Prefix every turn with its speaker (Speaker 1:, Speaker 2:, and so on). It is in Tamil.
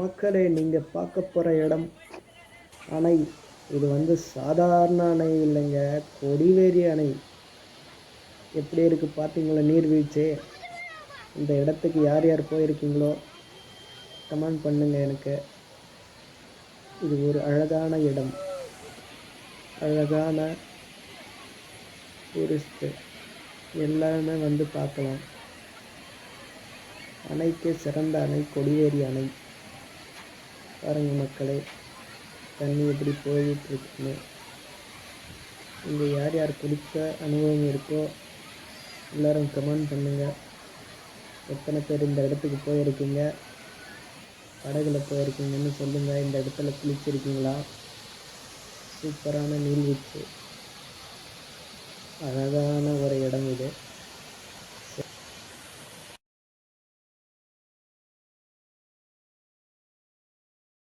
Speaker 1: மக்களே நீங்கள் பார்க்க போகிற இடம் அணை. இது வந்து சாதாரண அணை இல்லைங்க. கொடிவேரி அணை. எப்படி இருக்குது பார்த்தீங்களா நீர்வீழ்ச்சி? இந்த இடத்துக்கு யார் யார் போயிருக்கீங்களோ கமெண்ட் பண்ணுங்கள் எனக்கு. இது ஒரு அழகான இடம். அழகான டூரிஸ்ட்டு எல்லாருமே வந்து பார்க்கலாம். அணைக்கு சிறந்த அணை கொடிவேரி அணை. பாருங்க மக்களே தண்ணி எப்படி போயிட்டுருக்குன்னு. இங்கே யார் யார் குளிக்க அனுபவம் இருக்கோ எல்லோரும் கமெண்ட் பண்ணுங்கள் எத்தனை பேர் இந்த இடத்துக்கு போயிருக்கீங்க? படகுல போயிருக்கீங்கன்னு சொல்லுங்கள் இந்த இடத்துல குளிச்சிருக்கீங்களா? சூப்பரான நீர்வீழ்ச்சி. அழகான ஒரு இடம்.